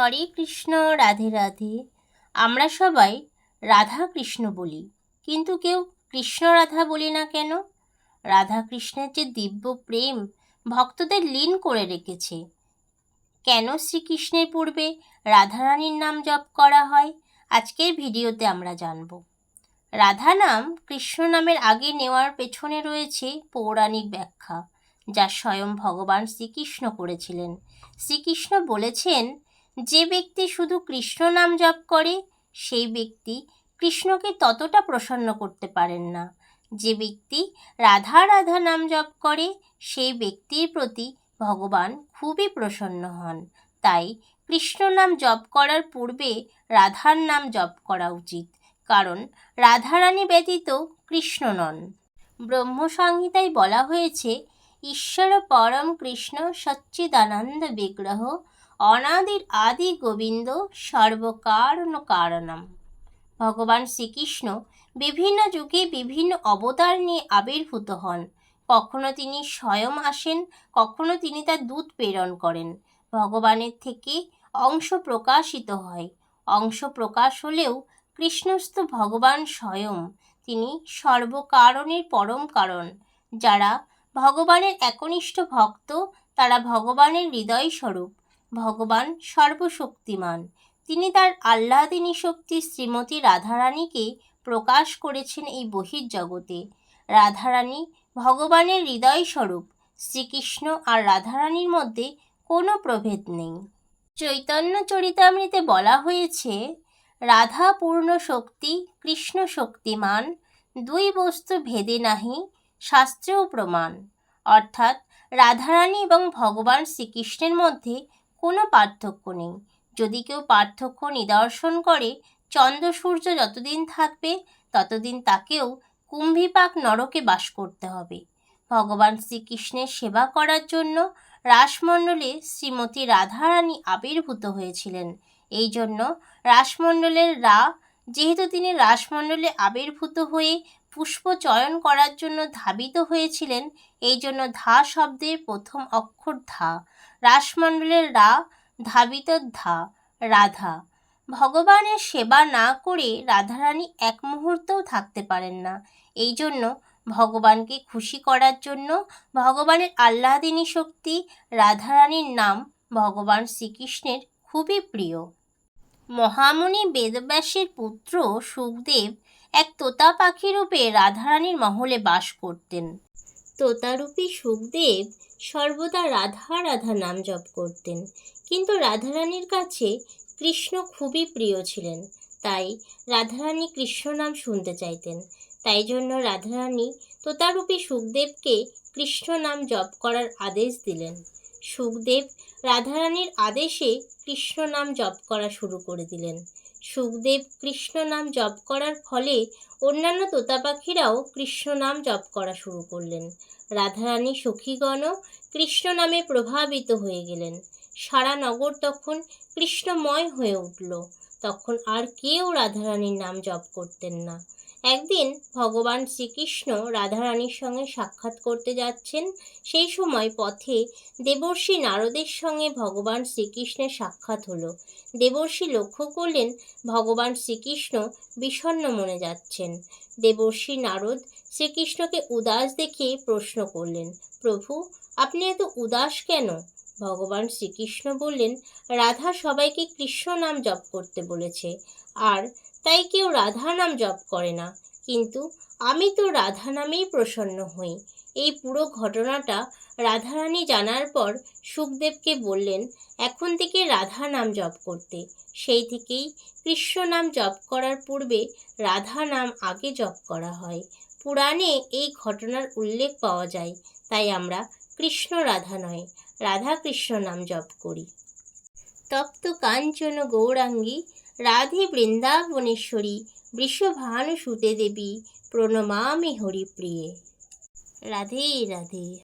হরে কৃষ্ণ, রাধে রাধে। আমরা সবাই রাধা কৃষ্ণ বলি, কিন্তু কেউ কৃষ্ণ রাধা বলি না কেন? রাধা কৃষ্ণের যে দিব্য প্রেম ভক্তদের লীন করে রেখেছে, কেন শ্রীকৃষ্ণের পূর্বে রাধারানীর নাম জপ করা হয়, আজকের ভিডিওতে আমরা জানব। রাধা নাম কৃষ্ণ নামের আগে নেওয়ার পেছনে রয়েছে পৌরাণিক ব্যাখ্যা, যা স্বয়ং ভগবান শ্রীকৃষ্ণ করেছিলেন। শ্রীকৃষ্ণ বলেছেন যে ব্যক্তি শুধু কৃষ্ণ নাম জপ করে, সেই ব্যক্তি কৃষ্ণকে ততটা প্রসন্ন করতে পারেন না। যে ব্যক্তি রাধা রাধা নাম জপ করে, সেই ব্যক্তির প্রতি ভগবান খুবই প্রসন্ন হন। তাই কৃষ্ণ নাম জপ করার পূর্বে রাধার নাম জপ করা উচিত। কারণ রাধারানী ব্যতীত কৃষ্ণ নন। ব্রহ্মসংহিতায় বলা হয়েছে, ঈশ্বর পরম কৃষ্ণ সচ্চিদানন্দ বিগ্রহ অনাদির আদি গোবিন্দ সর্বকারণ কারণম ভগবান শ্রীকৃষ্ণ বিভিন্ন যুগে বিভিন্ন অবতার নিয়ে আবির্ভূত হন। কখনো তিনি স্বয়ং আসেন, কখনো তিনি তার দূত প্রেরণ করেন। ভগবানের থেকে অংশ প্রকাশিত হয়। অংশ প্রকাশ হলেও কৃষ্ণস্থ ভগবান স্বয়ং তিনি সর্বকারণের পরম কারণ। যারা ভগবানের একনিষ্ঠ ভক্ত, তারা ভগবানের হৃদয় স্বরূপ ভগবান সর্বশক্তিমান। তিনি তার আহ্লাদিনী শক্তি শ্রীমতী রাধারানীকে প্রকাশ করেছেন এই বহির্জগতে। রাধারানী ভগবানের হৃদয় স্বরূপ শ্রীকৃষ্ণ আর রাধারানীর মধ্যে কোনো প্রভেদ নেই। চৈতন্য চরিতামৃতে বলা হয়েছে, রাধা পূর্ণ শক্তি, কৃষ্ণ শক্তিমান, দুই বস্তু ভেদে নাহি, শাস্ত্রেও প্রমাণ। অর্থাৎ রাধারানী এবং ভগবান শ্রীকৃষ্ণের মধ্যে কোনো পার্থক্য নেই। যদি কেউ পার্থক্য নিদর্শন করে, চন্দ্র সূর্য যতদিন থাকবে, ততদিন তাকেও কুম্ভীপাক নরকে বাস করতে হবে। ভগবান শ্রীকৃষ্ণের সেবা করার জন্য রাসমণ্ডলে শ্রীমতী রাধারানী আবির্ভূত হয়েছিলেন। এই জন্য রাসমণ্ডলের রা যেহেতু তিনি রাসমণ্ডলে আবির্ভূত হয়ে পুষ্প চয়ন করার জন্য ধাবিত হয়েছিলেন, এই জন্য ধা শব্দের প্রথম অক্ষর ধা। রাসমণ্ডলের রা ধাবিত ধা, রাধা। ভগবানের সেবা না করে রাধারানী এক মুহূর্তও থাকতে পারেন না। এই জন্য ভগবানকে খুশি করার জন্য ভগবানের আহ্লাদিনী শক্তি রাধারানীর নাম ভগবান শ্রীকৃষ্ণের খুবই প্রিয়। মহামুনি বেদব্যাসের পুত্র সুখদেব এক তোতা পাখি রূপে রাধারানীর মহলে বাস করতেন। তোতারূপী সুখদেব সর্বদা রাধা রাধা নাম জপ করতেন। কিন্তু রাধারানীর কাছে কৃষ্ণ খুবই প্রিয় ছিলেন, তাই রাধারানী কৃষ্ণ নাম শুনতে চাইতেন। তাই জন্য রাধারানী তোতারূপী সুখদেবকে কৃষ্ণ নাম জপ করার আদেশ দিলেন। সুখদেব রাধারানীর আদেশে কৃষ্ণ নাম জপ করা শুরু করে দিলেন। সুখদেব কৃষ্ণ নাম জপ করার ফলে অন্যান্য তোতা পাখিরাও কৃষ্ণ নাম জপ করা শুরু করলেন। রাধারানী সখীগণও কৃষ্ণ নামে প্রভাবিত হয়ে গেলেন। সারা নগর তখন কৃষ্ণময় হয়ে উঠল। তখন আর কেউ রাধারানীর নাম জপ করতেন না। একদিন ভগবান শ্রীকৃষ্ণ রাধারানীর সঙ্গে সাক্ষাৎ করতে যাচ্ছেন। সেই সময় পথে দেবর্ষী নারদের সঙ্গে ভগবান শ্রীকৃষ্ণের সাক্ষাৎ হলো। দেবর্ষী লক্ষ্য করলেন ভগবান শ্রীকৃষ্ণ বিষণ্ণ মনে যাচ্ছেন। দেবর্ষী নারদ শ্রীকৃষ্ণকে উদাস দেখে প্রশ্ন করলেন, প্রভু, আপনি এত উদাস কেন? ভগবান শ্রীকৃষ্ণ বললেন, রাধা সবাইকে কৃষ্ণ নাম জপ করতে বলেছে। আর তাই কেউ রাধা নাম জপ করে না। কিন্তু আমি তো রাধা নামেই প্রসন্ন হই। এই পুরো ঘটনাটা রাধারানী জানার পর সুখদেবকে বললেন, এখন থেকে রাধা নাম জপ করতে। সেই থেকেই কৃষ্ণ নাম জপ করার পূর্বে রাধা নাম আগে জপ করা হয়। পুরাণে এই ঘটনার উল্লেখ পাওয়া যায়, তাই আমরা কৃষ্ণ রাধা নয়, রাধা কৃষ্ণ নাম জপ করি। তপ্ত কাঞ্চন গৌরাঙ্গী রাধে বৃন্দাবনেশ্বরী বৃষভানুসুতে দেবী প্রণমামি হরিপ্রিয়ে। রাধে রাধে।